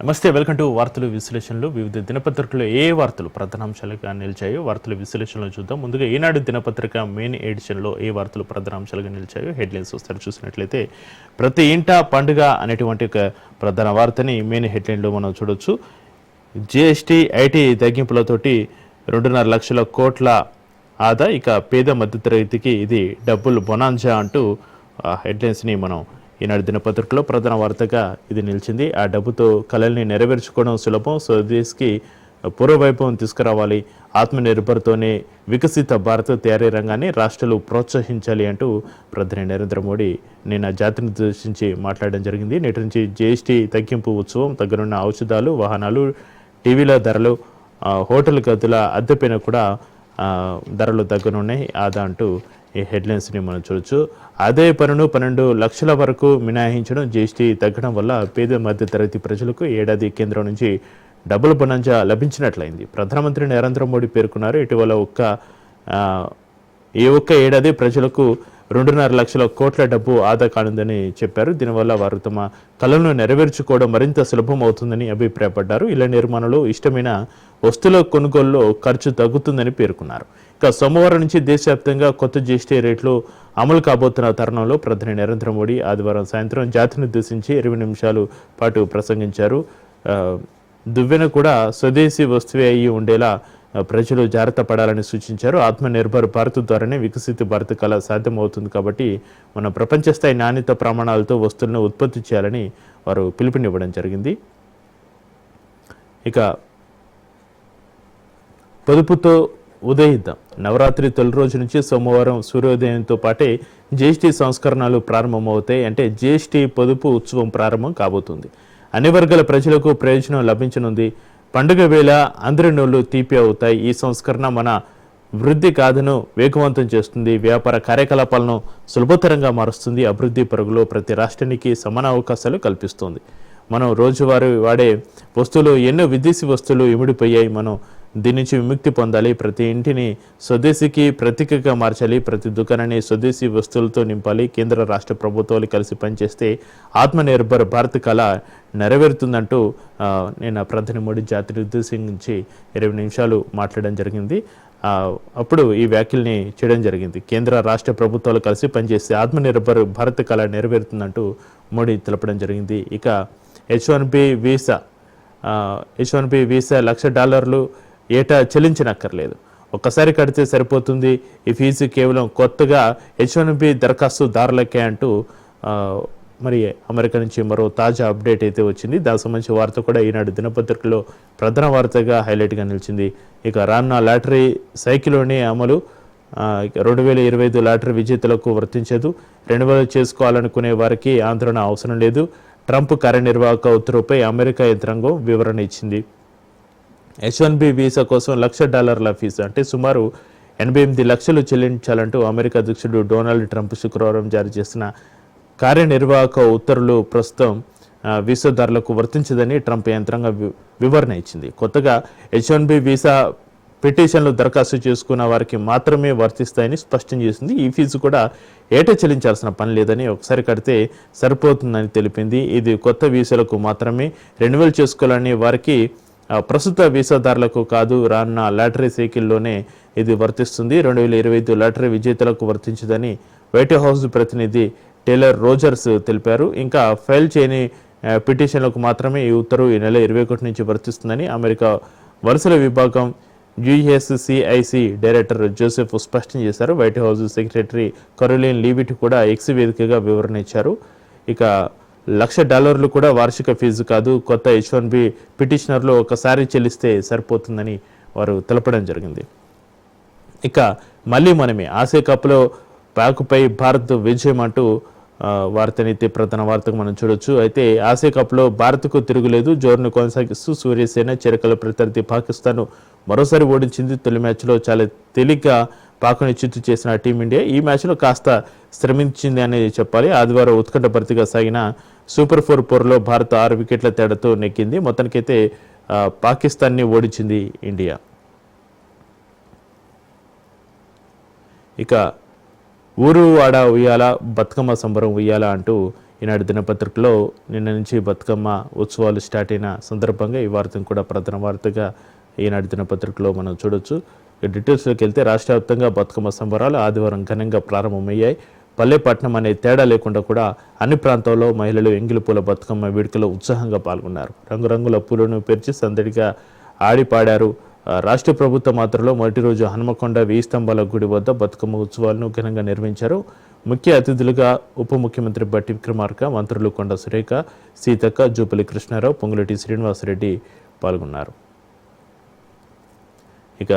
నమస్తే welcome to వార్తలు విశ్లేషణలు. వివిధ దినపత్రికలు ఏ వార్తలు ప్రధానాంశాలుగా నిలిచాయో వార్తల విశ్లేషణలో చూద్దాం. ముందుగా ఈనాడు దినపత్రిక మెయిన్ ఎడిషన్లో ఏ వార్తలు ప్రధానాంశాలుగా నిలిచాయో హెడ్లైన్స్ ఒకసారి చూసినట్లయితే ప్రతి ఇంట పండుగ అనేటువంటి ఒక ప్రధాన వార్తని మెయిన్ హెడ్లైన్లో మనం చూడొచ్చు. జిఎస్టీ ఐటీ తగ్గింపులతోటి రెండున్నర లక్షల కోట్ల ఆదా. ఇక పేద మధ్యతరగతికి ఇది డబ్బులు బొనాంజా అంటూ ఆ హెడ్లైన్స్ని మనం ఈనాడు దినపత్రికలో ప్రధాన వార్తగా ఇది నిలిచింది. ఆ డబ్బుతో కళల్ని నెరవేర్చుకోవడం సులభం. స్వదేశ్కి పూర్వవైభవం తీసుకురావాలి. ఆత్మనిర్భర్తోనే వికసిత భారత తయారీ రంగాన్ని రాష్ట్రాలు ప్రోత్సహించాలి అంటూ ప్రధాని నరేంద్ర మోడీ నిన్న జాతిని ఉద్దేశించి మాట్లాడడం జరిగింది. నేటి నుంచి జీఎస్టీ తగ్గింపు ఉత్సవం దగ్గరున్న ఔషధాలు వాహనాలు టీవీల ధరలు హోటల్ గదుల అద్దెపైన కూడా ధరలు తగ్గనున్నాయి. ఆదా అంటూ ఈ హెడ్లైన్స్ని మనం చూడొచ్చు. అదే పన్నును పన్నెండు లక్షల వరకు మినహాయించడం జీఎస్టీ తగ్గడం వల్ల పేద మధ్య తరగతి ప్రజలకు ఏడాది కేంద్రం నుంచి డబుల్ బొనంజా లభించినట్లయింది. ప్రధానమంత్రి నరేంద్ర మోడీ పేర్కొన్నారు ఇటీవల ఒక్క ఈ ఒక్క ఏడాది ప్రజలకు రెండున్నర లక్షల కోట్ల డబ్బు ఆదా కానుందని చెప్పారు. దీనివల్ల వారు తమ కళలను నెరవేర్చుకోవడం మరింత సులభం అవుతుందని అభిప్రాయపడ్డారు. ఇళ్ళ నిర్మాణంలో ఇష్టమైన వస్తువుల కొనుగోలులో ఖర్చు తగ్గుతుందని పేర్కొన్నారు. ఇక సోమవారం నుంచి దేశవ్యాప్తంగా కొత్త జీఎస్టీ రేట్లు అమలు కాబోతున్న తరుణంలో ప్రధాని నరేంద్ర మోడీ ఆదివారం సాయంత్రం జాతిని ఉద్దేశించి ఇరవై నిమిషాలు పాటు ప్రసంగించారు. దువ్వెన కూడా స్వదేశీ వస్తువే అయి ఉండేలా ప్రజలు జాగ్రత్త పడాలని సూచించారు. ఆత్మనిర్భర్ భారత్ ద్వారానే వికసిత భారత్ కళ సాధ్యమవుతుంది కాబట్టి మన ప్రపంచ స్థాయి నాణ్యత ప్రమాణాలతో వస్తువులను ఉత్పత్తి చేయాలని వారు పిలుపునివ్వడం జరిగింది. ఇక పొదుపుతో ఉదయిద్దాం. నవరాత్రి తొలి రోజు నుంచి సోమవారం సూర్యోదయంతో పాటే జిఎస్టీ సంస్కరణలు ప్రారంభమవుతాయి. అంటే జిఎస్టీ పొదుపు ఉత్సవం ప్రారంభం కాబోతుంది. అన్ని వర్గాల ప్రజలకు ప్రయోజనం లభించనుంది. పండుగ వేళ అందరి నోళ్ళు తీపి అవుతాయి. ఈ సంస్కరణ మన వృద్ధి కాదును వేగవంతం చేస్తుంది. వ్యాపార కార్యకలాపాలను సులభతరంగా మారుస్తుంది. అభివృద్ధి పరుగులో ప్రతి రాష్ట్రానికి సమాన అవకాశాలు కల్పిస్తుంది. మనం రోజువారీ వాడే వస్తువులు ఎన్నో విదేశీ వస్తువులు ఇమిడిపోయాయి. మనం దీని నుంచి విముక్తి పొందాలి. ప్రతి ఇంటిని స్వదేశీకి ప్రతీకగా మార్చాలి. ప్రతి దుకాణాన్ని స్వదేశీ వస్తువులతో నింపాలి. కేంద్ర రాష్ట్ర ప్రభుత్వాలు కలిసి పనిచేస్తే ఆత్మనిర్భర్ భారత్ కళ నెరవేరుతుందంటూ నేను ప్రధాని మోడీ జాతిని ఉద్దేశించి ఇరవై నిమిషాలు మాట్లాడడం జరిగింది. అప్పుడు ఈ వ్యాఖ్యల్ని చేయడం జరిగింది. కేంద్ర రాష్ట్ర ప్రభుత్వాలు కలిసి పనిచేస్తే ఆత్మనిర్భర్ భారత్ కళ నెరవేరుతుందంటూ మోడీ తెలపడం జరిగింది. ఇక H one B visa H one B visa lakh డాలర్లు ఏటా చెల్లించనక్కర్లేదు. ఒక్కసారి కడితే సరిపోతుంది. ఈ ఫీజు కేవలం కొత్తగా హెచ్ వన్ బి దరఖాస్తుదారులకే అంటూ మరి అమెరికా నుంచి మరో తాజా అప్డేట్ అయితే వచ్చింది. దానికి సంబంధించిన వార్త కూడా ఈనాడు దినపత్రికలో ప్రధాన వార్తగా హైలైట్గా నిలిచింది. ఇక రాన్న లాటరీ సైకిల్లోనే అమలు. రెండు వేల ఇరవై ఐదు లాటరీ విజేతలకు వర్తించదు. రెండు వేలు చేసుకోవాలనుకునే వారికి ఆందోళన అవసరం లేదు. ట్రంప్ కార్యనిర్వాహక ఉత్తర్వుపై అమెరికా యంత్రాంగం వివరణ ఇచ్చింది. హెచ్ వన్ బి వీసా కోసం లక్ష డాలర్ల ఫీజు. అంటే సుమారు ఎనభై ఎనిమిది లక్షలు చెల్లించాలంటూ అమెరికా అధ్యక్షుడు డొనాల్డ్ ట్రంప్ శుక్రవారం జారీ చేసిన కార్యనిర్వాహక ఉత్తర్వులు ప్రస్తుతం వీసాదారులకు వర్తించదని ట్రంప్ యంత్రంగా వి- వివరణ ఇచ్చింది. కొత్తగా హెచ్ వన్ బి వీసా పిటిషన్లు దరఖాస్తు చేసుకున్న వారికి మాత్రమే వర్తిస్తాయని స్పష్టం చేసింది. ఈ ఫీజు కూడా ఏటా చెల్లించాల్సిన పని లేదని ఒకసారి కడితే సరిపోతుందని తెలిపింది. ఇది కొత్త వీసాలకు మాత్రమే రెన్యువల్ చేసుకోవాలని వారికి ప్రస్తుత వీసాదారులకు కాదు రానున్న లాటరీ సైకిల్లోనే ఇది వర్తిస్తుంది. రెండు వేల ఇరవై ఐదు లాటరీ విజేతలకు వర్తించదని వైట్ హౌస్ ప్రతినిధి టేలర్ రోజర్స్ తెలిపారు. ఇంకా ఫైల్ చేయని పిటిషన్లకు మాత్రమే ఈ ఉత్తర్వు ఈ నెల ఇరవై ఒకటి నుంచి వర్తిస్తుందని అమెరికా వరుసల విభాగం యుఎస్సిఐసి డైరెక్టర్ జోసెఫ్ స్పష్టం చేశారు. White House secretary Karoline Leavitt కూడా ఎక్స్ వేదికగా వివరణ ఇచ్చారు. ఇక లక్ష డాలర్లు కూడా వార్షిక ఫీజు కాదు కొత్త హెచ్ వన్ బి పిటిషనర్లు ఒకసారి చెల్లిస్తే సరిపోతుందని వారు తెలపడం జరిగింది. ఇక మళ్ళీ మనమే ఆసియా కప్లో పాక్పై భారత్ విజయం అంటూ ఆ, వార్తనైతే ప్రధాన వార్తకు మనం చూడొచ్చు. అయితే ఆసియా కప్లో భారత్కు తిరుగులేదు. జోరును కొనసాగిస్తూ సూర్యసేన చిరకల ప్రత్యర్థి పాకిస్తాన్ మరోసారి ఓడించింది. తొలి మ్యాచ్లో చాలా తేలిగ్గా పాకుని చిత్తు చేసిన టీమిండియా ఈ మ్యాచ్లో కాస్త శ్రమించింది అనేది చెప్పాలి. ఆదివారం ఉత్కంఠభరితిగా సాగిన సూపర్ ఫోర్ పోర్లో భారత్ ఆరు వికెట్ల తేడాతో నెక్కింది మొత్తానికైతే పాకిస్తాన్ని ఓడించింది ఇండియా. ఇక ఊరు ఆడ ఉయ్యాల బతుకమ్మ సంబరం ఉయ్యాల అంటూ ఈనాడు దినపత్రికలో నిన్న నుంచి బతుకమ్మ ఉత్సవాలు స్టార్ట్ అయిన సందర్భంగా ఈ వార్తను కూడా ప్రధాన వార్తగా ఈనాడు దినపత్రికలో మనం చూడొచ్చు. ఇక డీటెయిల్స్లోకి వెళ్తే రాష్ట్ర వ్యాప్తంగా బతుకమ్మ సంబరాలు ఆదివారం ఘనంగా ప్రారంభమయ్యాయి. పల్లెపట్నం అనే తేడా లేకుండా కూడా అన్ని ప్రాంతాల్లో మహిళలు ఎంగిలి పూల బతుకమ్మ వేడుకలో ఉత్సాహంగా పాల్గొన్నారు. రంగురంగుల పూలను పేర్చి సందడిగా ఆడిపాడారు. రాష్ట్ర ప్రభుత్వ మాత్రలో మొదటి రోజు హనుమకొండ వేయి స్తంభాల గుడి వద్ద బతుకమ్మ ఉత్సవాలను ఘనంగా నిర్వహించారు. ముఖ్య అతిథులుగా ఉప ముఖ్యమంత్రి బట్టి విక్రమార్క మంత్రులు కొండ సురేఖ సీతక్క జూపల్లి కృష్ణారావు పొంగులటి శ్రీనివాసరెడ్డి పాల్గొన్నారు. ఇక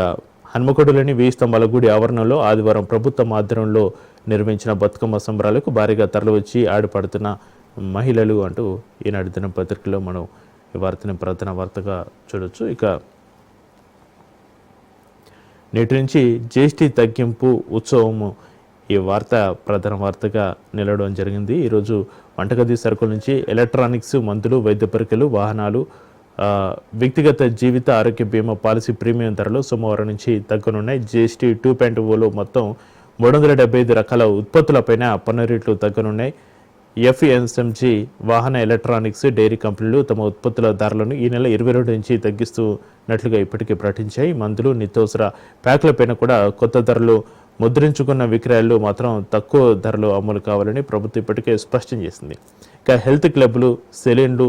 హన్మకొండలోని వేయి స్తంభాల గుడి ఆవరణలో ఆదివారం ప్రభుత్వం ఆధ్వర్యంలో నిర్మించిన బతుకమ్మ సంబరాలకు భారీగా తరలివచ్చి ఆడిపడుతున్న మహిళలు అంటూ ఈనాడు దినపత్రికలో మనం ఈ వార్తని ప్రధాన వార్తగా చూడొచ్చు. ఇక నేటి నుంచి జిఎస్టీ తగ్గింపు ఉత్సవము ఈ వార్త ప్రధాన వార్తగా నిలవడం జరిగింది. ఈరోజు వంటగది సరుకుల నుంచి ఎలక్ట్రానిక్స్ మందులు వైద్య పరికలు వాహనాలు వ్యక్తిగత జీవిత ఆరోగ్య బీమా పాలసీ ప్రీమియం ధరలు సోమవారం నుంచి తగ్గనున్నాయి. జిఎస్టీ టూ పాయింట్ ఓలో మొత్తం మూడు వందల డెబ్బై ఐదు రకాల ఉత్పత్తులపైన పన్ను రేట్లు తగ్గనున్నాయి. ఎఫ్ఎన్ఎస్ఎంజీ వాహన ఎలక్ట్రానిక్స్ డైరీ కంపెనీలు తమ ఉత్పత్తుల ధరలను ఈ నెల ఇరవై రెండు నుంచి తగ్గిస్తున్నట్లుగా ఇప్పటికే ప్రకటించాయి. మందులు నిత్యవసర ప్యాకులపైన కూడా కొత్త ధరలు ముద్రించుకున్న విక్రయాలు మాత్రం తక్కువ ధరలు అమలు కావాలని ప్రభుత్వం ఇప్పటికే స్పష్టం చేసింది. ఇక హెల్త్ క్లబ్లు సెలూన్లు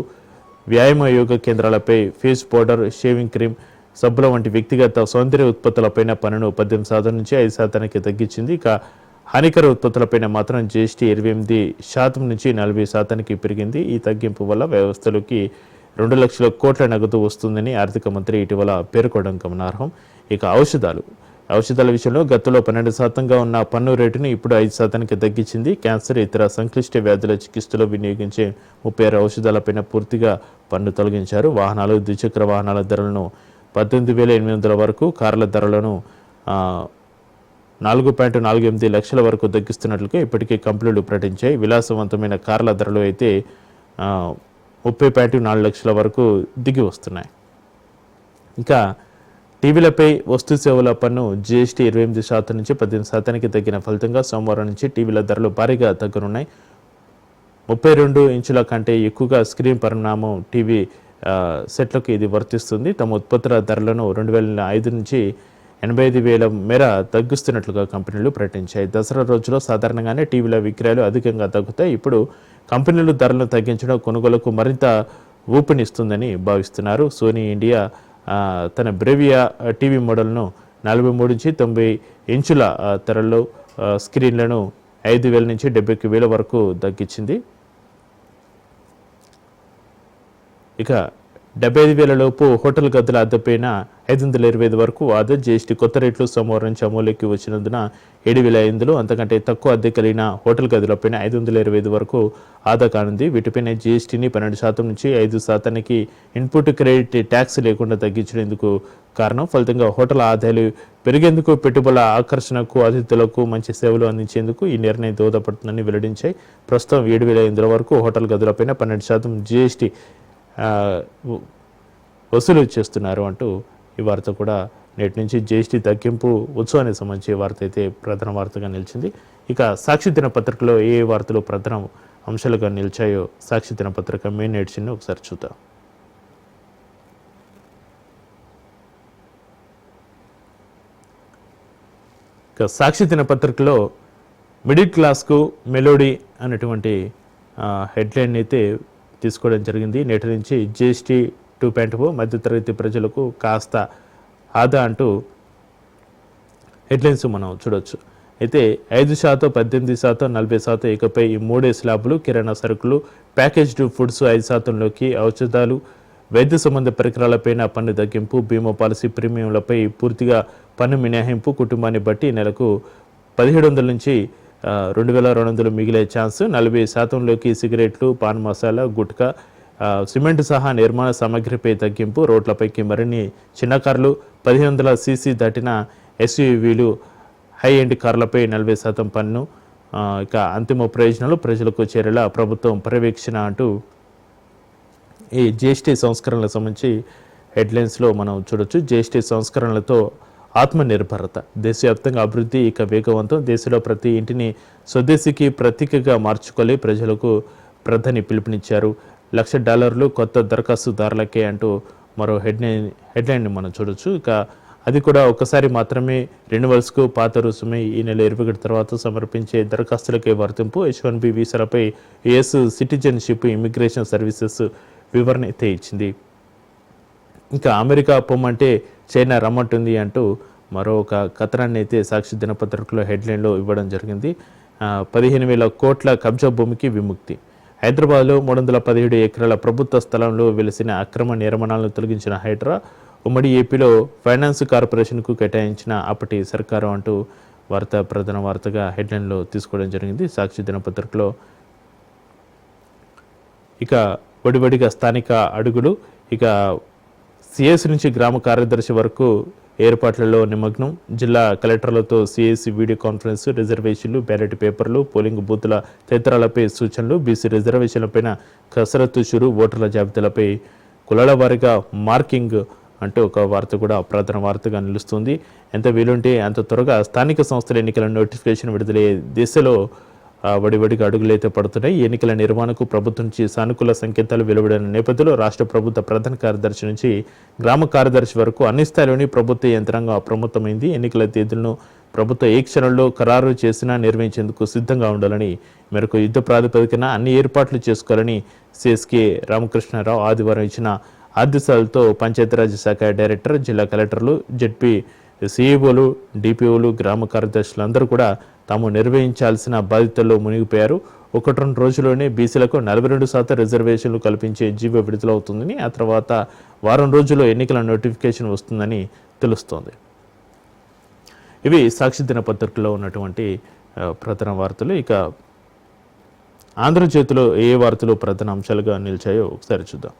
వ్యాయామ యోగ కేంద్రాలపై ఫేస్ పౌడర్ షేవింగ్ క్రీమ్ సబ్బుల వంటి వ్యక్తిగత సౌందర్య ఉత్పత్తులపైన పన్నును పద్దెనిమిది శాతం నుంచి ఐదు శాతానికి తగ్గించింది. ఇక హానికర ఉత్పత్తులపైన మాత్రం జీఎస్టీ ఇరవై ఎనిమిది శాతం నుంచి నలభై శాతానికి పెరిగింది. ఈ తగ్గింపు వల్ల వ్యవస్థలోకి రెండు లక్షల కోట్ల నగదు వస్తుందని ఆర్థిక మంత్రి ఇటీవల పేర్కొనడం గమనార్హం. ఇక ఔషధాలు. ఔషధాల విషయంలో గతంలో పన్నెండు శాతంగా ఉన్న పన్ను రేటును ఇప్పుడు ఐదు శాతానికి తగ్గించింది. క్యాన్సర్ ఇతర సంక్లిష్ట వ్యాధుల చికిత్సలో వినియోగించే ముప్పై ఆరు ఔషధాలపైన పూర్తిగా పన్ను తొలగించారు. వాహనాలు ద్విచక్ర వాహనాల ధరలను పద్దెనిమిది వేల ఎనిమిది వందల వరకు కార్ల ధరలను నాలుగు పాయింట్ నాలుగు ఎనిమిది లక్షల వరకు తగ్గిస్తున్నట్లుగా ఇప్పటికే కంపెనీలు ప్రకటించాయి. విలాసవంతమైన కార్ల ధరలు అయితే ముప్పై పాయింట్ నాలుగు లక్షల వరకు దిగి వస్తున్నాయి. ఇంకా టీవీలపై వస్తు సేవల పన్ను జీఎస్టీ ఇరవై ఎనిమిది శాతం నుంచి పద్దెనిమిది శాతానికి తగ్గిన ఫలితంగా సోమవారం నుంచి టీవీల ధరలు భారీగా తగ్గనున్నాయి. ముప్పై రెండు ఇంచుల కంటే ఎక్కువగా స్క్రీన్ పరిణామం టీవీ సెట్లకు ఇది వర్తిస్తుంది. తమ ఉత్పత్తుల ధరలను రెండు వేల ఐదు నుంచి ఎనభై ఐదు వేల మేర తగ్గిస్తున్నట్లుగా కంపెనీలు ప్రకటించాయి. దసరా రోజులో సాధారణంగానే టీవీల విక్రయాలు అధికంగా తగ్గుతాయి. ఇప్పుడు కంపెనీలు ధరలను తగ్గించడం కొనుగోలుకు మరింత ఊపినిస్తుందని భావిస్తున్నారు. సోనీ ఇండియా తన బ్రెవియా టీవీ మోడల్ను నలభై మూడు నుంచి తొంభై ఇంచుల తెరలు స్క్రీన్లను ఐదు వేల నుంచి డెబ్బై వేల వరకు తగ్గించింది. ఇక డెబ్బై ఐదు వేల లోపు హోటల్ గదుల అద్దెపైన ఐదు వందల ఇరవై ఐదు వరకు ఆదా జీఎస్టీ కొత్త రేట్లు సోమవారం నుంచి అమలులోకి వచ్చినందున ఏడు వేల ఐదులో అంతకంటే తక్కువ అద్దె కలిగిన హోటల్ గదులపైన ఐదు వందల ఇరవై ఐదు వరకు ఆదా కానుంది. వీటిపైన జీఎస్టీని పన్నెండు శాతం నుంచి ఐదు శాతానికి ఇన్పుట్ క్రెడిట్ ట్యాక్స్ లేకుండా తగ్గించేందుకు కారణం ఫలితంగా హోటల్ ఆదాయాలు పెరిగేందుకు పెట్టుబడుల ఆకర్షణకు అతిథులకు మంచి సేవలు అందించేందుకు ఈ నిర్ణయం దోహదపడుతుందని వెల్లడించాయి. ప్రస్తుతం ఏడు వేల ఐదు వరకు హోటల్ గదులపైన పన్నెండు శాతం జీఎస్టీ వసూలు చేస్తున్నారు అంటూ ఈ వార్త కూడా నేటి నుంచి జిఎస్టీ తగ్గింపు ఉత్సవానికి సంబంధించి వార్త అయితే ప్రధాన వార్తగా నిలిచింది. ఇక సాక్షి దినపత్రికలో ఏ ఏ వార్తలు ప్రధాన అంశాలుగా నిలిచాయో సాక్షి దినపత్రిక మెయిన్ ఎడిషన్ ఒకసారి చూద్దాం. ఇక సాక్షి దినపత్రికలో మిడిల్ క్లాస్కు మెలోడీ అనేటువంటి హెడ్లైన్ అయితే తీసుకోవడం జరిగింది. నేటి నుంచి జిఎస్టీ టూ పాయింట్ ఫోర్ మధ్యతరగతి ప్రజలకు కాస్త ఆదా అంటూ హెడ్లైన్స్ మనం చూడొచ్చు. అయితే ఐదు శాతం పద్దెనిమిది శాతం నలభై శాతం ఇకపై ఈ మూడే స్లాబ్లు కిరాణా సరుకులు ప్యాకేజ్డ్ ఫుడ్స్ ఐదు శాతంలోకి ఔషధాలు వైద్య సంబంధ పరికరాలపైన పన్ను తగ్గింపు బీమా పాలసీ ప్రీమియంలపై పూర్తిగా పన్ను మినహాయింపు కుటుంబాన్ని బట్టి నెలకు పదిహేడు వందల నుంచి రెండు వేల రెండు వందలు మిగిలే ఛాన్స్ నలభై శాతంలోకి సిగరెట్లు పాన్ మసాలా గుట్కా సిమెంట్ సహా నిర్మాణ సామగ్రిపై తగ్గింపు రోడ్లపైకి మరిన్ని చిన్న కార్లు పదిహేను వందల సీసీ దాటిన ఎస్యూవీలు హై ఎండ్ కార్లపై నలభై శాతం పన్ను ఇక అంతిమ ప్రయోజనాలు ప్రజలకు చేరేలా ప్రభుత్వం పర్యవేక్షణ అంటూ ఈ జిఎస్టీ సంస్కరణలకు సంబంధించి హెడ్లైన్స్లో మనం చూడొచ్చు. జిఎస్టీ సంస్కరణలతో ఆత్మనిర్భరత దేశవ్యాప్తంగా అభివృద్ధి ఇక వేగవంతం. దేశంలో ప్రతి ఇంటిని స్వదేశీకి ప్రతీకగా మార్చుకోలే ప్రజలకు ప్రధాని పిలుపునిచ్చారు. లక్ష డాలర్లు కొత్త దరఖాస్తుదారులకే అంటూ మరో హెడ్లైన్ హెడ్లైన్ని మనం చూడొచ్చు. ఇక అది కూడా ఒకసారి మాత్రమే రెన్యువల్స్కు పాత రుసుమే ఈ నెల ఇరవై ఒకటి తర్వాత సమర్పించే దరఖాస్తులకే వర్తింపు. హెచ్ వన్ బి వీసాలపై యుఎస్ సిటిజన్షిప్ ఇమిగ్రేషన్ సర్వీసెస్ వివరణ అయితే ఇచ్చింది. ఇంకా అమెరికా పొమ్మంటే చైనా రమ్మంటుంది అంటూ మరో ఒక కథనాన్ని అయితే సాక్షి దినపత్రికలో హెడ్లైన్లో ఇవ్వడం జరిగింది. పదిహేను వేల కోట్ల కబ్జా భూమికి విముక్తి. హైదరాబాద్లో మూడు వందల పదిహేడు ఎకరాల ప్రభుత్వ స్థలంలో వెలిసిన అక్రమ నిర్మాణాలను తొలగించిన హైడ్రా ఉమ్మడి ఏపీలో ఫైనాన్స్ కార్పొరేషన్కు కేటాయించిన అప్పటి సర్కారు అంటూ వార్త ప్రధాన వార్తగా హెడ్లైన్లో తీసుకోవడం జరిగింది సాక్షి దినపత్రికలో. ఇక వడివడిగా స్థానిక అడుగులు ఇక సిఎస్ నుంచి గ్రామ కార్యదర్శి వరకు ఏర్పాట్లలో నిమగ్నం. జిల్లా కలెక్టర్లతో సిఎస్సి వీడియో కాన్ఫరెన్స్ రిజర్వేషన్లు బ్యాలెట్ పేపర్లు పోలింగ్ బూతుల తదితరాలపై సూచనలు బీసీ రిజర్వేషన్లపైన కసరత్తు చురు ఓటర్ల జాబితాలపై కులాల వారీగా మార్కింగ్ అంటే ఒక వార్త కూడా ప్రధాన వార్తగా నిలుస్తుంది. ఎంత వీలుంటే అంత త్వరగా స్థానిక సంస్థల ఎన్నికల నోటిఫికేషన్ విడుదలయ్యే దిశలో వడివడిగా అడుగులైతే పడుతున్నాయి. ఎన్నికల నిర్వహణకు ప్రభుత్వం నుంచి సానుకూల సంకేతాలు వెలువడిన నేపథ్యంలో రాష్ట్ర ప్రభుత్వ ప్రధాన కార్యదర్శి నుంచి గ్రామ కార్యదర్శి వరకు అన్ని స్థాయిలోని ప్రభుత్వ యంత్రాంగం అప్రమత్తమైంది. ఎన్నికల తేదీలను ప్రభుత్వ ఏ క్షణంలో ఖరారు చేసినా నిర్వహించేందుకు సిద్ధంగా ఉండాలని మేరకు యుద్ధ ప్రాతిపదికన అన్ని ఏర్పాట్లు చేసుకోవాలని సిఎస్కే రామకృష్ణారావు ఆదివారం ఇచ్చిన ఆదేశాలతో పంచాయతీరాజ్ శాఖ డైరెక్టర్ జిల్లా కలెక్టర్లు జెడ్పీ సీఈఓలు డిపిఓలు గ్రామ కార్యదర్శులందరూ కూడా తాము నిర్వహించాల్సిన బాధ్యతల్లో మునిగిపోయారు. ఒకటి రెండు రోజుల్లోనే బీసీలకు నలభై రెండు శాతం రిజర్వేషన్లు కల్పించే జీవో విడుదలవుతుందని ఆ తర్వాత వారం రోజుల్లో ఎన్నికల నోటిఫికేషన్ వస్తుందని తెలుస్తోంది. ఇవి సాక్షి దినపత్రికలో ఉన్నటువంటి ప్రధాన వార్తలు. ఇక ఆంధ్రజ్యోతిలో ఏ వార్తలు ప్రధాన అంశాలుగా నిలిచాయో ఒకసారి చూద్దాం.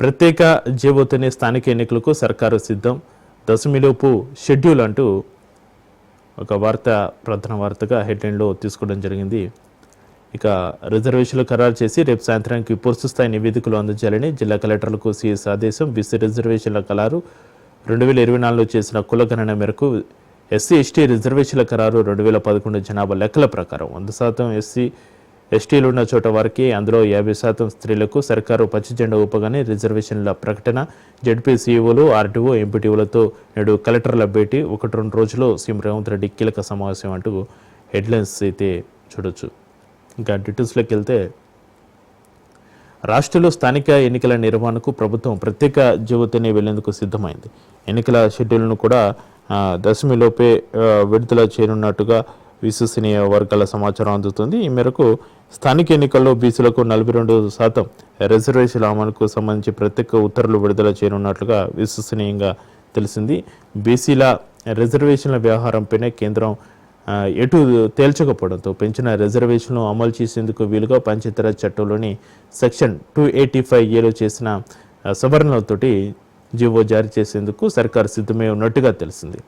ప్రత్యేక జీవోతోనే స్థానిక ఎన్నికలకు సర్కారు సిద్ధం. దశమిలోపు షెడ్యూల్ అంటూ ఒక వార్త ప్రధాన వార్తగా హెడ్లైన్లో తీసుకోవడం జరిగింది. ఇక రిజర్వేషన్లు ఖరారు చేసి రేపు సాయంత్రానికి పూర్తి స్థాయి నివేదికలు అందించాలని జిల్లా కలెక్టర్లకు సీఎస్ ఆదేశం. బీసీ రిజర్వేషన్ల ఖరారు రెండు వేల ఇరవై నాలుగులో చేసిన కుల గణన మేరకు ఎస్సీ ఎస్టీ రిజర్వేషన్ల ఖరారు రెండు వేల పదకొండు జనాభా లెక్కల ప్రకారం వంద శాతం ఎస్సీ ఎస్టీలు ఉన్న చోట వారికి అందులో యాభై శాతం స్త్రీలకు సర్కారు పచ్చజెండా ఊపగానే రిజర్వేషన్ల ప్రకటన. జడ్పీ సీఈఓలు ఆర్టీఓ ఎంపీటీఓలతో నేడు కలెక్టర్ల భేటీ. ఒకటి రెండు రోజులు సీఎం రేవంత్ రెడ్డి కీలక సమావేశం అంటూ హెడ్లైన్స్ అయితే చూడొచ్చు. ఇంకా డీటెయిల్స్లోకి వెళ్తే రాష్ట్రంలో స్థానిక ఎన్నికల నిర్వహణకు ప్రభుత్వం ప్రత్యేక జీవోతోనే వెళ్ళేందుకు సిద్ధమైంది. ఎన్నికల షెడ్యూల్ను కూడా దశమిలోపే విడుదల చేయనున్నట్టుగా విశ్వసనీయ వర్గాల సమాచారం అందుతుంది. ఈ మేరకు స్థానిక ఎన్నికల్లో బీసీలకు నలభై రెండు శాతం రిజర్వేషన్ల అమలుకు సంబంధించి ప్రత్యేక ఉత్తర్వులు విడుదల చేయనున్నట్లుగా విశ్వసనీయంగా తెలిసింది. బీసీల రిజర్వేషన్ల వ్యవహారంపైనే కేంద్రం ఎటు తేల్చకపోవడంతో పెంచిన రిజర్వేషన్లు అమలు చేసేందుకు వీలుగా పంచాయతీరాజ్ చట్టంలోని సెక్షన్ టూ ఎయిటీ ఫైవ్ ఏలో చేసిన సవరణలతోటి జీవో జారీ చేసేందుకు సర్కారు సిద్ధమై ఉన్నట్టుగా తెలిసింది.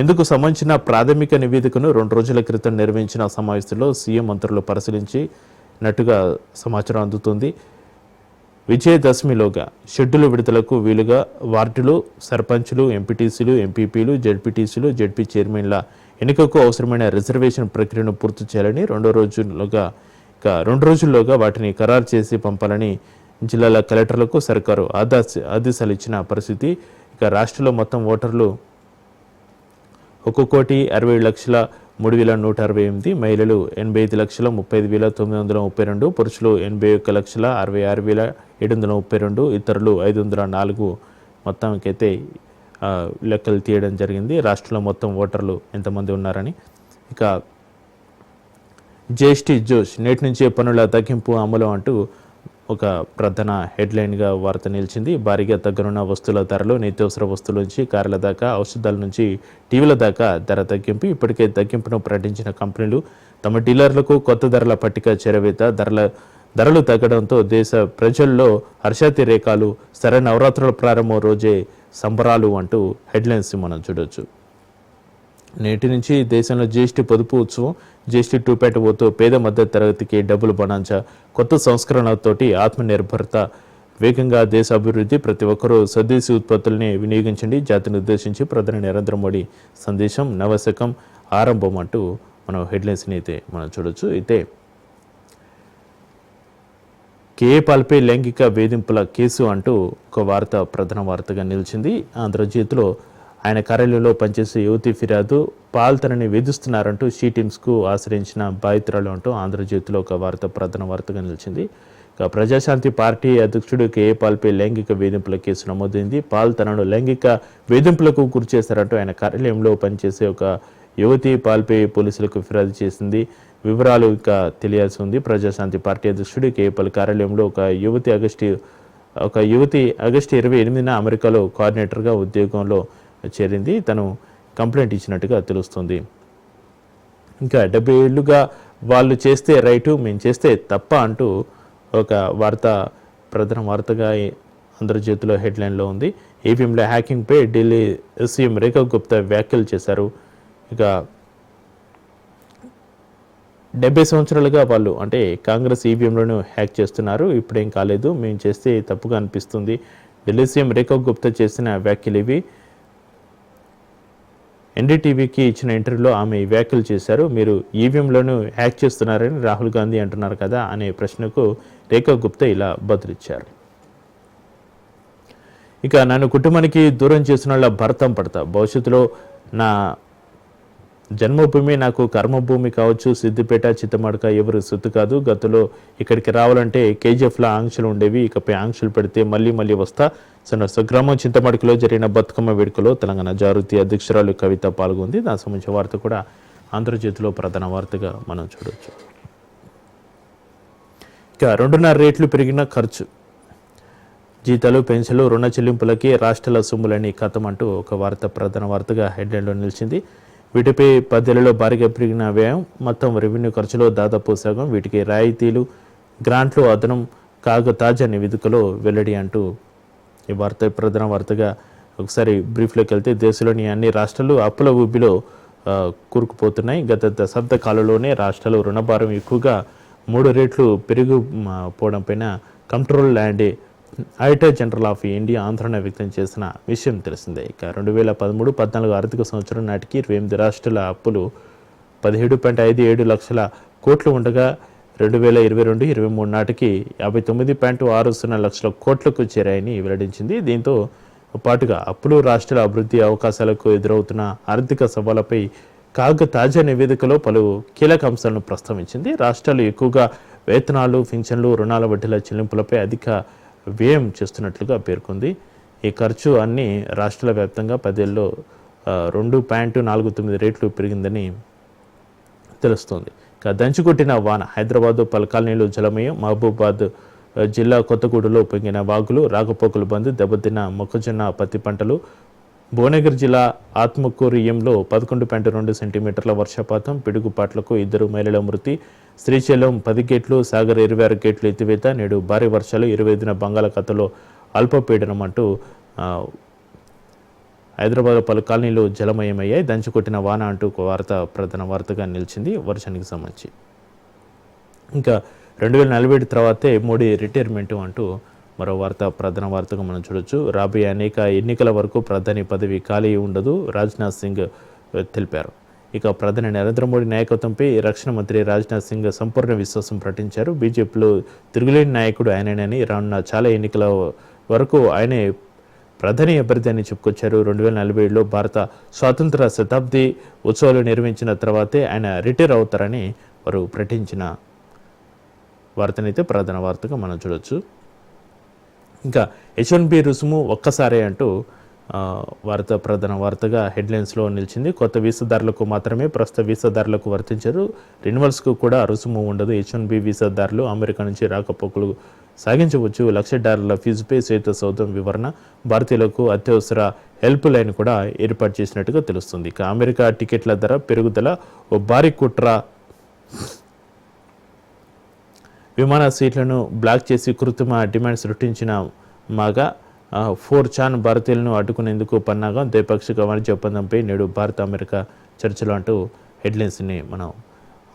ఇందుకు సంబంధించిన ప్రాథమిక నివేదికను రెండు రోజుల క్రితం నిర్వహించిన సమావేశంలో సీఎం మంత్రులు పరిశీలించినట్టుగా సమాచారం అందుతుంది. విజయదశమిలోగా షెడ్యూల్ విడుదలకు వీలుగా వార్డులు సర్పంచ్లు ఎంపీటీసీలు ఎంపీపీలు జెడ్పీటీసీలు జెడ్పీ చైర్మన్ల ఎన్నికకు అవసరమైన రిజర్వేషన్ ప్రక్రియను పూర్తి చేయాలని రెండో రోజుల్లోగా ఇక రెండు రోజుల్లోగా వాటిని ఖరారు చేసి పంపాలని జిల్లాల కలెక్టర్లకు సర్కారు ఆదా ఆదేశాలు ఇచ్చిన పరిస్థితి. ఇక రాష్ట్రంలో మొత్తం ఓటర్లు ఒక కోటి అరవై లక్షల మూడు వేల నూట అరవై ఎనిమిది మహిళలు ఎనభై ఐదు లక్షల ముప్పై ఐదు వేల తొమ్మిది వందల ముప్పై రెండు పురుషులు ఎనభై ఒక్క లక్షల అరవై ఆరు వేల ఏడు వందల ముప్పై రెండు ఇతరులు ఐదు వందల నాలుగు మొత్తానికైతే లెక్కలు తీయడం జరిగింది. రాష్ట్రంలో మొత్తం ఓటర్లు ఎంతమంది ఉన్నారని. ఇక జిఎస్టీ జోష్ నేటి నుంచే పన్నుల తగ్గింపు అమలు అంటూ ఒక ప్రధాన హెడ్లైన్గా వార్త నిలిచింది. భారీగా తగ్గనున్న వస్తువుల ధరలు నిత్యావసర వస్తువుల నుంచి కార్ల దాకా ఔషధాల నుంచి టీవీల దాకా ధర తగ్గింపు ఇప్పటికే తగ్గింపును ప్రకటించిన కంపెనీలు తమ డీలర్లకు కొత్త ధరల పట్టిక చేరవేత ధరల ధరలు తగ్గడంతో దేశ ప్రజల్లో హర్షాతిరేకాలు సరైన నవరాత్రుల ప్రారంభం రోజే సంబరాలు అంటూ హెడ్లైన్స్ మనం చూడొచ్చు. నేటి నుంచి దేశంలో జీఎస్టీ పొదుపు ఉత్సవం జీఎస్టీ టూ పాయింట్ ఓతో పేద మధ్య తరగతికి డబ్బులు బనాంచా కొత్త సంస్కరణలతోటి ఆత్మనిర్భరత. వేగంగా దేశ అభివృద్ధి ప్రతి ఒక్కరూ స్వదేశీ ఉత్పత్తుల్ని వినియోగించండి. జాతిని ఉద్దేశించి ప్రధాని నరేంద్ర మోడీ సందేశం నవశకం ఆరంభం అంటూ మనం హెడ్లైన్స్ని అయితే మనం చూడొచ్చు. అయితే కేఏపాల్పై లైంగిక వేధింపుల కేసు అంటూ ఒక వార్త ప్రధాన వార్తగా నిలిచింది. ఆంధ్రజ్యోతిలో ఆయన కార్యాలయంలో పనిచేసే యువతి ఫిర్యాదు పాల్ తనని వేధిస్తున్నారంటూ షీ టీమ్స్కు ఆశ్రయించిన బాధితురాలు అంటూ ఆంధ్రజ్యోతిలో ఒక వార్త ప్రధాన వార్తగా నిలిచింది. ఇక ప్రజాశాంతి పార్టీ అధ్యక్షుడు కేఏ పాల్పై లైంగిక వేధింపుల కేసు నమోదైంది. పాల్ తనను లైంగిక వేధింపులకు గురి చేశారంటూ ఆయన కార్యాలయంలో పనిచేసే ఒక యువతి పాల్పై పోలీసులకు ఫిర్యాదు చేసింది. వివరాలు ఇంకా తెలియాల్సి ఉంది. ప్రజాశాంతి పార్టీ అధ్యక్షుడు కేపల్ కార్యాలయంలో ఒక యువతి ఆగస్టు ఒక యువతి ఆగస్టు ఇరవై ఎనిమిదిన అమెరికాలో కోఆర్డినేటర్గా ఉద్యోగంలో చేరింది. తను కంప్లైంట్ ఇచ్చినట్టుగా తెలుస్తుంది. ఇంకా డెబ్బై ఏళ్ళుగా వాళ్ళు చేస్తే రైటు మేము చేస్తే తప్ప అంటూ ఒక వార్త ప్రధాన వార్తగా అందరి ఆంధ్రజ్యోతిలో హెడ్లైన్లో ఉంది. ఏపీఎంలో హ్యాకింగ్పై ఢిల్లీ సీఎం రేఖా గుప్తా వ్యాఖ్యలు చేశారు. ఇక డెబ్బై సంవత్సరాలుగా వాళ్ళు అంటే కాంగ్రెస్ ఈవీఎంలను హ్యాక్ చేస్తున్నారు. ఇప్పుడేం కాలేదు. మేము చేస్తే తప్పుగా అనిపిస్తుంది. ఢిల్లీ సీఎం రేఖ గుప్తా చేసిన వ్యాఖ్యలు ఇవి. ఎన్డీటీవీకి ఇచ్చిన ఇంటర్వ్యూలో ఆమె వ్యాఖ్యలు చేశారు. మీరు ఈవీఎంలను హ్యాక్ చేస్తున్నారని రాహుల్ గాంధీ అంటున్నారు కదా అనే ప్రశ్నకు రేఖా గుప్తా ఇలా బదులిచ్చారు ఇక నన్ను కుటుంబానికి దూరం చేసిన వాళ్ళ భర్తం పడతా భవిష్యత్తులో నా జన్మభూమి నాకు కర్మభూమి కావచ్చు సిద్దిపేట చిత్తమడక ఎవరు సుత్తు కాదు. గతంలో ఇక్కడికి రావాలంటే కేజీఎఫ్లో ఆంక్షలు ఉండేవి. ఇకపై ఆంక్షలు పెడితే మళ్ళీ మళ్ళీ వస్తా. సో స్వగ్రామం చింతమడకలో జరిగిన బతుకమ్మ వేడుకలో తెలంగాణ జాగృతి అధ్యక్షురాలు కవిత పాల్గొంది. దానికి సంబంధించిన వార్త కూడా ఆంధ్రజ్యోతిలో ప్రధాన వార్తగా మనం చూడొచ్చు. ఇక రెండున్నర రేట్లు పెరిగిన ఖర్చు. జీతాలు పెన్షన్లు రుణ చెల్లింపులకి రాష్ట్రాల సొమ్ములని కథం అంటూ ఒక వార్త ప్రధాన వార్తగా హెడ్లైన్లో నిలిచింది. వీటిపై పదేళ్ళలో భారీగా పెరిగిన వ్యయం మొత్తం రెవెన్యూ ఖర్చులో దాదాపు సగం వీటికి రాయితీలు గ్రాంట్లు అదనం కాగా తాజా నివేదికలో వెల్లడి అంటూ ఈ వార్త ప్రధాన వార్తగా ఒకసారి బ్రీఫ్లోకి వెళ్తే దేశంలోని అన్ని రాష్ట్రాలు అప్పుల ఊబిలో కూరుకుపోతున్నాయి. గత దశాబ్ద కాలంలోనే రాష్ట్రాలు రుణభారం ఎక్కువగా మూడు రేట్లు పెరిగిపోవడం పైన controller and auditor general of India ఆందోళన వ్యక్తం చేసిన విషయం తెలిసిందే. ఇక రెండు వేల పదమూడు పద్నాలుగు ఆర్థిక సంవత్సరం నాటికి ఇరవై ఎనిమిది రాష్ట్రాల అప్పులు పదిహేడు పాయింట్ ఐదు ఏడు లక్షల కోట్లు ఉండగా రెండు వేల ఇరవై రెండు ఇరవై మూడు నాటికి యాభై తొమ్మిది పాయింట్ ఆరు సున్నా లక్షల కోట్లకు చేరాయని వెల్లడించింది. దీంతో పాటుగా అప్పులు రాష్ట్రాల అభివృద్ధి అవకాశాలకు ఎదురవుతున్న ఆర్థిక సవాళ్ళపై కాగ్ తాజా నివేదికలో పలు కీలక అంశాలను ప్రస్తావించింది. రాష్ట్రాలు ఎక్కువగా వేతనాలు పింఛన్లు రుణాల వడ్డీల చెల్లింపులపై అధిక వ్యయం చేస్తున్నట్లుగా పేర్కొంది. ఈ ఖర్చు అన్ని రాష్ట్రాల వ్యాప్తంగా పదేళ్ళలో రెండు పాయింట్ నాలుగు తొమ్మిది రేట్లు పెరిగిందని తెలుస్తోంది. ఇక దంచుకొట్టిన వాన హైదరాబాద్ పలు కాలనీలు జలమయం మహబూబాద్ జిల్లా కొత్తగూడలో పొంగిన వాగులు రాకపోకలు బంద్ దెబ్బతిన్న మొక్కజొన్న పత్తి పంటలు భువనగిరి జిల్లా ఆత్మకూరియంలో పదకొండు పాయింట్ రెండు సెంటీమీటర్ల వర్షపాతం పిడుగుపాట్లకు ఇద్దరు మహిళల మృతి శ్రీశైలం పది గేట్లు సాగర్ ఇరవై ఆరు గేట్లు ఎత్తివేత నేడు భారీ వర్షాలు ఇరవై ఐదున బంగాళాఖాతంలో అల్పపీడనం అంటూ హైదరాబాద్ పలు కాలనీలు జలమయమయ్యాయి. దంచుకొట్టిన వాన అంటూ వార్త ప్రధాన వార్తగా నిలిచింది వర్షానికి సంబంధించి. ఇంకా రెండు వేల నలభై ఏడు తర్వాతే మోడీ రిటైర్మెంట్ అంటూ మరో వార్త ప్రధాన వార్తగా మనం చూడొచ్చు. రాబోయే అనేక ఎన్నికల వరకు ప్రధాని పదవి ఖాళీ ఉండదు రాజ్నాథ్ సింగ్ తెలిపారు. ఇక ప్రధాని నరేంద్ర మోడీ నాయకత్వంపై రక్షణ మంత్రి రాజ్నాథ్ సింగ్ సంపూర్ణ విశ్వాసం ప్రకటించారు. బీజేపీలో తిరుగులేని నాయకుడు ఆయననని రానున్న చాలా ఎన్నికల వరకు ఆయనే ప్రధాని అభ్యర్థి అని చెప్పుకొచ్చారు. రెండు వేల నలభై ఏడులో భారత స్వాతంత్ర శతాబ్ది ఉత్సవాలు నిర్వహించిన తర్వాతే ఆయన రిటైర్ అవుతారని వారు ప్రకటించిన వార్తనైతే ప్రధాన వార్తగా మనం చూడొచ్చు. ఇంకా హెచ్ వన్ బి రుసుము ఒక్కసారే అంటూ వార్త ప్రధాన వార్తగా హెడ్లైన్స్లో నిలిచింది. కొత్త వీసాదారులకు మాత్రమే ప్రస్తుత వీసాదారులకు వర్తించరు రెన్యువల్స్కు కూడా రుసుము ఉండదు. హెచ్ వన్ బి వీసాదారులు అమెరికా నుంచి రాకపోకలు సాగించవచ్చు. లక్ష డాలర్ల ఫీజుపై శ్వేత సౌధం వివరణ. భారతీయులకు అత్యవసర హెల్ప్ లైన్ కూడా ఏర్పాటు చేసినట్టుగా తెలుస్తుంది. ఇక అమెరికా టికెట్ల ధర పెరుగుదల ఓ భారీ కుట్ర విమాన సీట్లను బ్లాక్ చేసి కృత్రిమ డిమాండ్స్ సృష్టించిన మాగా ఫోర్ చాన్ భారతీయులను అడ్డుకునేందుకు పన్నాగా ద్వైపాక్షిక వాణిజ్య ఒప్పందంపై నేడు భారత అమెరికా చర్చలు అంటూ హెడ్లైన్స్ని మనం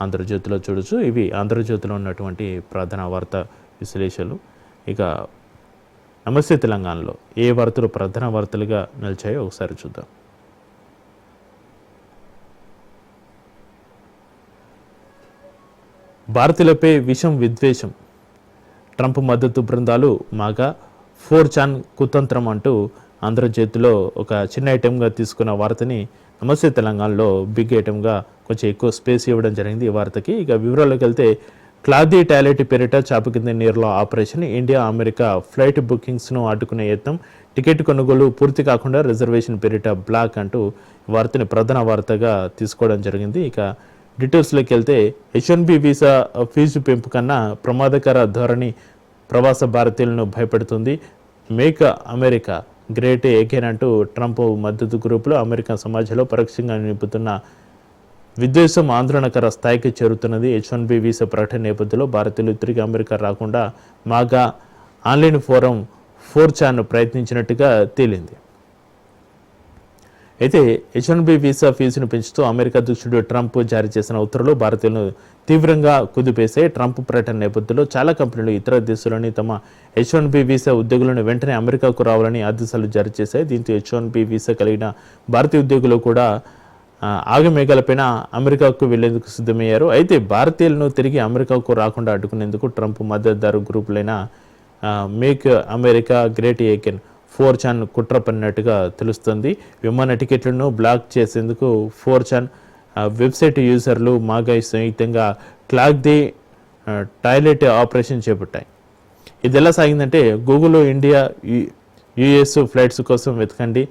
ఆంధ్రజ్యోతిలో చూడొచ్చు. ఇవి ఆంధ్రజ్యోతిలో ఉన్నటువంటి ప్రధాన వార్త విశ్లేషణలు. ఇక నమస్తే తెలంగాణలో ఏ వార్తలు ప్రధాన వార్తలుగా నిలిచాయో ఒకసారి చూద్దాం. భారతీయులపై విషం విద్వేషం. ట్రంప్ మద్దతు బృందాలు మాగా ఫోర్ చాన్ కుతంత్రం అంటూ ఆంధ్రజ్యోతిలో ఒక చిన్న ఐటెంగా తీసుకున్న వార్తని నమస్తే తెలంగాణలో బిగ్ ఐటెంగా కొంచెం ఎక్కువ స్పేస్ ఇవ్వడం జరిగింది ఈ వార్తకి. ఇక వివరాల్లోకి వెళ్తే క్లాదీ టాయిలెట్ పేరిట చాప కింద నీరులో ఆపరేషన్ ఇండియా అమెరికా ఫ్లైట్ బుకింగ్స్ను అడ్డుకునే యత్నం టికెట్ కొనుగోలు పూర్తి కాకుండా రిజర్వేషన్ పేరిట బ్లాక్ అంటూ వార్తని ప్రధాన వార్తగా తీసుకోవడం జరిగింది. ఇక డీటెయిల్స్లోకి వెళ్తే H one B visa fee పెంపు కన్నా ప్రమాదకర ధోరణి ప్రవాస భారతీయులను భయపెడుతుంది. మేక్ అమెరికా గ్రేట్ ఏకేన్ అంటూ ట్రంప్ మద్దతు గ్రూపులో అమెరికా సమాజంలో పరోక్షంగా నింపుతున్న విద్వేషం ఆందోళనకర స్థాయికి చేరుతున్నది. హెచ్ వన్ బి వీసా ప్రకటన నేపథ్యంలో భారతీయులు తిరిగి అమెరికా రాకుండా MAGA online forum four chan ప్రయత్నించినట్టుగా తేలింది. అయితే హెచ్ వన్ బి వీసా ఫీజును పెంచుతూ అమెరికా అధ్యక్షుడు ట్రంప్ జారీ చేసిన ఉత్తర్వులు భారతీయులను తీవ్రంగా కుదిపేసే ట్రంప్ పర్యటన నేపథ్యంలో చాలా కంపెనీలు ఇతర దేశాల్లోని తమ హెచ్ వన్ బి వీసా ఉద్యోగులను వెంటనే అమెరికాకు రావాలని ఆదేశాలు జారీ చేశాయి. దీంతో హెచ్ వన్ బి వీసా కలిగిన భారతీయ ఉద్యోగులు కూడా ఆగమేఘాలపైన అమెరికాకు వెళ్ళేందుకు సిద్ధమయ్యారు. అయితే భారతీయులను తిరిగి అమెరికాకు రాకుండా అడ్డుకునేందుకు ట్రంప్ మద్దతుదారు గ్రూపులైన make America great again four chan కుట్ర పడినట్టుగా తెలుస్తుంది. విమాన టికెట్లను బ్లాక్ చేసేందుకు ఫోర్ చాన్ వెబ్సైట్ యూజర్లు మాగా సంయుక్తంగా క్లాక్ ది టాయిలెట్ ఆపరేషన్ చేపట్టాయి. ఇది ఎలా సాగిందంటే గూగుల్ ఇండియా యుఎస్ ఫ్లైట్స్ కోసం వెతకండి.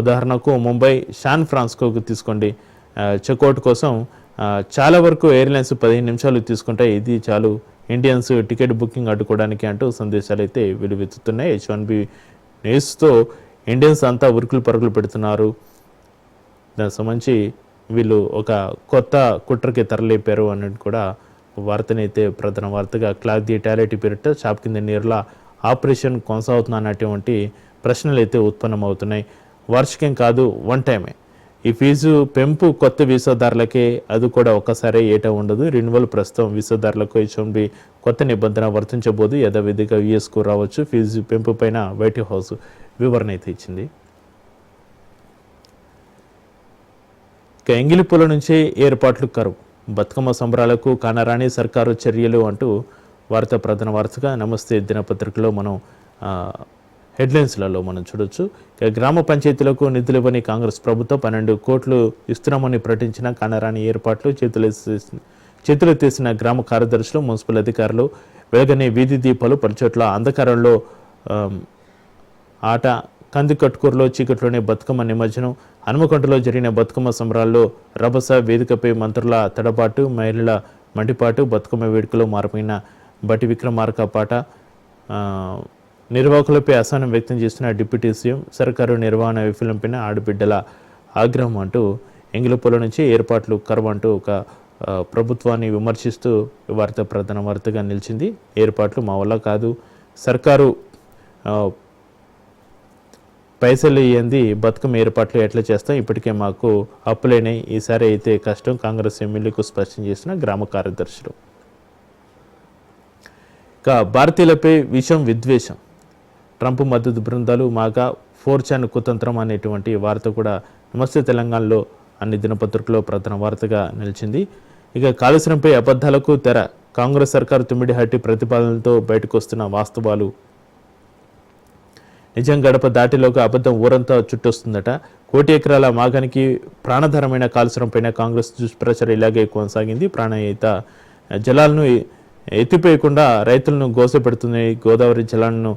ఉదాహరణకు ముంబై శాన్ ఫ్రాన్స్కోకు తీసుకోండి. చెక్అవుట్ కోసం చాలా వరకు ఎయిర్లైన్స్ పదిహేను నిమిషాలు తీసుకుంటాయి. ఇది చాలు ఇండియన్స్ టికెట్ బుకింగ్ అడ్డుకోవడానికి అంటూ సందేశాలు అయితే వెలువెత్తుతున్నాయి. హెచ్ వన్ బి నేస్తో ఇండియన్స్ అంతా ఉరుకులు పరుగులు పెడుతున్నారు. దానికి సంబంధించి వీళ్ళు ఒక కొత్త కుట్రకి తరలిపారు అన్నట్టు కూడా వార్తనైతే ప్రధాన వార్తగా క్లాక్ ది టాయిలెట్ పేరిట షాప్ కింద నీరుల ఆపరేషన్ కొనసాగుతున్న అన్నటువంటి ప్రశ్నలు అయితే ఉత్పన్నమవుతున్నాయి. వార్షికం కాదు వన్ టైమే. ఈ ఫీజు పెంపు కొత్త వీసాదారులకే అది కూడా ఒకసారి ఏటా ఉండదు. రెన్యువల్ ప్రస్తుతం వీసాదారులకు హెచ్ఎంబి కొత్త నిబంధన వర్తించబోదు. యథావిధిగా యుఎస్కు రావచ్చు. ఫీజు పెంపు పైన వైట్ హౌస్ వివరణ అయితే ఇచ్చింది. ఇక ఎంగిలిపూల నుంచే ఏర్పాట్లు కరువు. బతుకమ్మ సంబరాలకు కానరాని సర్కారు చర్యలు అంటూ వార్త ప్రధాన వార్తగా నమస్తే దినపత్రికలో మనం హెడ్లైన్స్లలో మనం చూడొచ్చు. గ్రామ పంచాయతీలకు నిధులు ఇవ్వని కాంగ్రెస్ ప్రభుత్వం పన్నెండు కోట్లు ఇస్తున్నామని ప్రకటించిన కానరాని ఏర్పాట్లు చేతులు చేతులు తీసిన గ్రామ కార్యదర్శులు మున్సిపల్ అధికారులు వెలగనే వీధి దీపాలు పలుచోట్ల అంధకారంలో ఆట కందికట్కూరులో చీకట్లోనే బతుకమ్మ నిమజ్జనం హనుమకొండలో జరిగిన బతుకమ్మ సంబరాల్లో రభస వేదికపై మంత్రుల తడబాటు మహిళల మంటిపాటు బతుకమ్మ వేడుకలో మారిపోయిన బటి విక్రమార్క పాట నిర్వాహకులపై అసహనం వ్యక్తం చేస్తున్న డిప్యూటీ సీఎం సర్కారు నిర్వహణ విఫలంపైన ఆడబిడ్డల ఆగ్రహం అంటూ ఎంగిలిపొల నుంచి ఏర్పాట్లు కరువు అంటూ ఒక ప్రభుత్వాన్ని విమర్శిస్తూ వార్త ప్రధాన వార్తగా నిలిచింది. ఏర్పాట్లు మా వల్ల కాదు. సర్కారు పైసలు ఇయ్యంది బతుకమ్మ ఏర్పాట్లు ఎట్లా చేస్తాం? ఇప్పటికే మాకు అప్పులేనాయి. ఈసారి అయితే కష్టం. కాంగ్రెస్ ఎమ్మెల్యేకు స్పష్టం చేసిన గ్రామ కార్యదర్శులు. ఇక భారతీయులపై విషం విద్వేషం. ట్రంప్ మద్దతు బృందాలు మాగా ఫోర్ చాన్ కుతంత్రం అనేటువంటి వార్త కూడా నమస్తే తెలంగాణలో అన్ని దినపత్రికలో ప్రధాన వార్తగా నిలిచింది. ఇక కాళేశ్వరంపై అబద్ధాలకు తెర. కాంగ్రెస్ సర్కారు తుమ్మిడిహట్టి ప్రతిపాదనలతో బయటకు వస్తున్న వాస్తవాలు. నిజం గడప దాటిలోకి అబద్ధం ఊరంతా చుట్టొస్తుందట. కోటి ఎకరాల మాగానికి ప్రాణధరమైన కాలుష్యం పైన కాంగ్రెస్ దుష్ప్రచారం ఇలాగే కొనసాగింది. ప్రాణహిత జలాలను ఎత్తిపోయకుండా రైతులను గోసపెడుతుంది గోదావరి జలాలను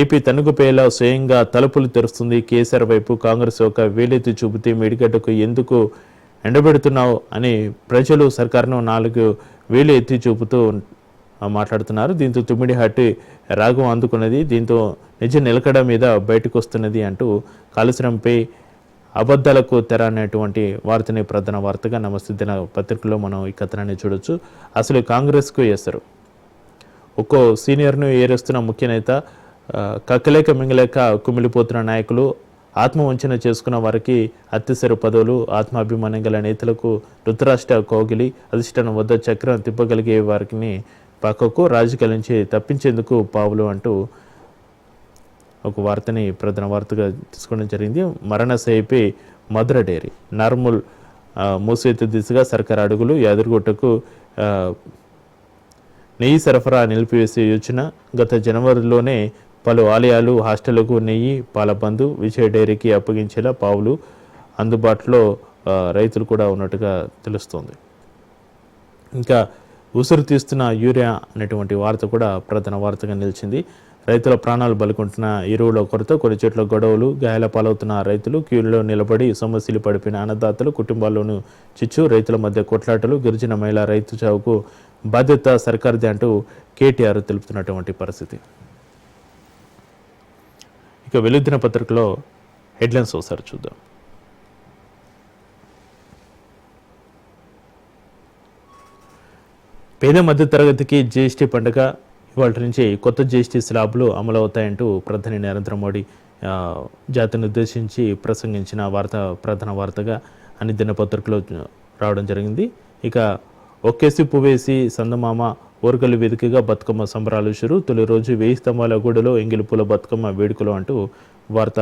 ఏపీ తణుకుపేలా స్వయంగా తలుపులు తెరుస్తుంది. కేసీఆర్ వైపు కాంగ్రెస్ ఒక వేలెత్తి చూపితే మేడిగడ్డకు ఎందుకు ఎండబెడుతున్నావు అని ప్రజలు సర్కారును నాలుగు వేలు ఎత్తి చూపుతూ మాట్లాడుతున్నారు. దీంతో తుమ్మిడిహట్టి రాగం అందుకున్నది. దీంతో నిజ నిలకడ మీద బయటకు వస్తున్నది అంటూ కాళేశ్వరంపై అబద్ధాలకు తెర అనేటువంటి వార్తని ప్రధాన వార్తగా నమస్తే దిన పత్రికలో మనం ఈ కథనాన్ని చూడొచ్చు. అసలు కాంగ్రెస్కు వేస్తారు ఒక్కో సీనియర్ను ఏరేస్తున్న ముఖ్య నేత కక్కలేక మింగలేక కుమిలిపోతున్న నాయకులు ఆత్మవంచన చేసుకున్న వారికి అత్యసరి పదవులు ఆత్మాభిమానం గల నేతలకు రుతురాష్ట్ర కోగిలి అధిష్టానం వద్ద చక్రం తిప్పగలిగే వారికి పక్కకు రాజకీయాల నుంచి తప్పించేందుకు పావులు అంటూ ఒక వార్తని ప్రధాన వార్తగా తీసుకోవడం జరిగింది. మరణ సేపి మధుర డైరీ. నార్మల్ ఆ, మూసివేత దిశగా సర్కార్ అడుగులు యాదగిరిగుట్టకు నెయ్యి సరఫరా నిలిపివేసే యోచన గత జనవరిలోనే పలు ఆలయాలు హాస్టళ్ళకు నెయ్యి పాలబంధు విజయ డైరీకి అప్పగించేలా పావులు అందుబాటులో రైతులు కూడా ఉన్నట్టుగా తెలుస్తోంది. ఇంకా ఉసురు తీస్తున్న యూరియా అనేటువంటి వార్త కూడా ప్రధాన వార్తగా నిలిచింది. రైతుల ప్రాణాలు బలుకుంటున్న ఎరువుల కొరత కొన్ని చోట్ల గొడవలు గాయాల పాలవుతున్న రైతులు క్యూలో నిలబడి సమస్యలు పడిపోయిన అన్నదాతలు కుటుంబాల్లోనూ చిచ్చు రైతుల మధ్య కొట్లాటలు గిరిజన మహిళ రైతు చావుకు బాధ్యత సర్కార్దే అంటూ కేటీఆర్ తెలుపుతున్నటువంటి పరిస్థితి. ఇక వెలుదిన పత్రికలో హెడ్లైన్స్ ఒకసారి చూద్దాం. పేద మధ్య తరగతికి జీఎస్టీ పండుగ ఇవాళ నుంచి కొత్త జీఎస్టీ స్లాబ్లు అమలు అవుతాయంటూ ప్రధాని నరేంద్ర మోడీ జాతిని ఉద్దేశించి ప్రసంగించిన వార్త ప్రధాన వార్తగా అన్ని దినపత్రికలో రావడం జరిగింది. ఇక ఒక్కేసి పువ్వేసి సందమామ ఓర్కలు వేదికగా బతుకమ్మ సంబరాలు షురు తొలి రోజు వేయి స్తంభాల గూడలో ఎంగిలిపూల బతుకమ్మ వేడుకలు అంటూ వార్త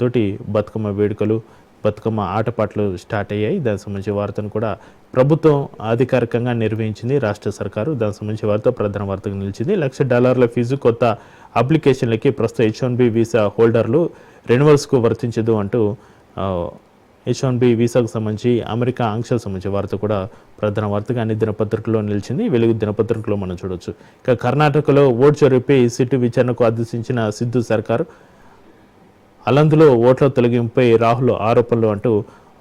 తోటి బతుకమ్మ వేడుకలు బతుకమ్మ ఆటపాటలు స్టార్ట్ అయ్యాయి. దానికి సంబంధించి వార్తను కూడా ప్రభుత్వం అధికారికంగా నిర్వహించింది. రాష్ట్ర సర్కారు దానికి సంబంధించి వార్త ప్రధాన వార్తగా నిలిచింది. లక్ష డాలర్ల ఫీజు కొత్త అప్లికేషన్లకి ప్రస్తుత హెచ్ వన్ బి వీసా హోల్డర్లు రెన్యువల్స్కు వర్తించదు అంటూ హెచ్ వన్ బి వీసాకు సంబంధించి అమెరికా ఆంక్షలకు సంబంధించి వార్త కూడా ప్రధాన వార్తగా అన్ని దినపత్రికల్లో నిలిచింది. వెలుగు దినపత్రికలో మనం చూడొచ్చు. ఇక కర్ణాటకలో ఓట్ చొరిపి సిట్టు విచారణకు ఆదేశించిన సిద్ధు సర్కారు అలందులో ఓట్ల తొలగింపుపై రాహుల్ ఆరోపణలు అంటూ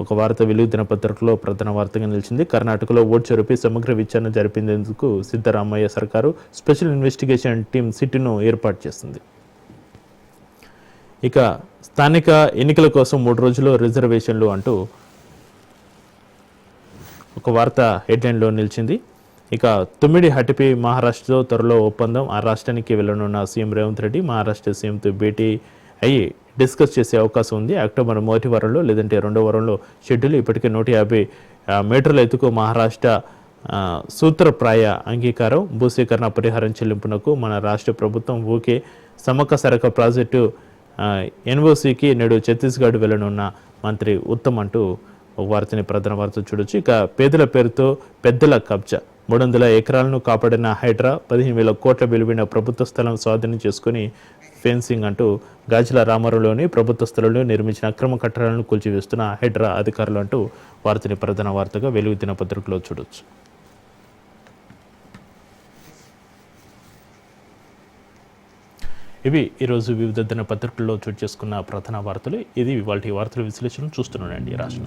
ఒక వార్త వెలుగు దినపత్రికలో ప్రధాన వార్తగా నిలిచింది. కర్ణాటకలో ఓట్ చెరిపి సమగ్ర విచారణ జరిపేందుకు సిద్ధరామయ్య సర్కారు స్పెషల్ ఇన్వెస్టిగేషన్ టీం సిట్ను ఏర్పాటు చేసింది. ఇక స్థానిక ఎన్నికల కోసం మూడు రోజులు రిజర్వేషన్లు అంటూ ఒక వార్త హెడ్లైన్లో నిలిచింది. ఇక తుమ్మిడి హటిపి మహారాష్ట్రతో త్వరలో ఒప్పందం. ఆ రాష్ట్రానికి వెళ్ళనున్న సీఎం రేవంత్ రెడ్డి మహారాష్ట్ర సీఎంతో భేటీ అయ్యి డిస్కస్ చేసే అవకాశం ఉంది. అక్టోబర్ మొదటి వారంలో లేదంటే రెండో వారంలో షెడ్యూల్ ఇప్పటికే నూట యాభై మీటర్ల ఎత్తుకు మహారాష్ట్ర సూత్రప్రాయ అంగీకారం. భూసేకరణ పరిహారం చెల్లింపునకు మన రాష్ట్ర ప్రభుత్వం ఊకే సమక సరక ప్రాజెక్టు ఎన్ఓసికి నేడు ఛత్తీస్గఢ్ వెళ్ళనున్న మంత్రి ఉత్తమ్ అంటూ వార్తని ప్రధాన వార్త చూడొచ్చు. ఇక పేదల పేరుతో పెద్దల కబ్జా. మూడు వందల ఎకరాలను కాపాడిన హైడ్రా పదిహేను వేల కోట్ల విలువైన ప్రభుత్వ స్థలం స్వాధీనం చేసుకుని ఫెన్సింగ్ అంటూ గాజుల రామారంలోని ప్రభుత్వ స్థలంలో నిర్మించిన అక్రమ కట్టడాలను కూల్చివేస్తున్న హైడ్రా అధికారులు అంటూ వార్తని ప్రధాన వార్తగా వెలుగు దినపత్రికలో చూడొచ్చు. ఇవి ఈరోజు వివిధ దినపత్రికల్లో చోటు చేసుకున్న ప్రధాన వార్తలు. ఇది ఇవాళ వార్తల విశ్లేషణ చూస్తున్నాడండి రాజ్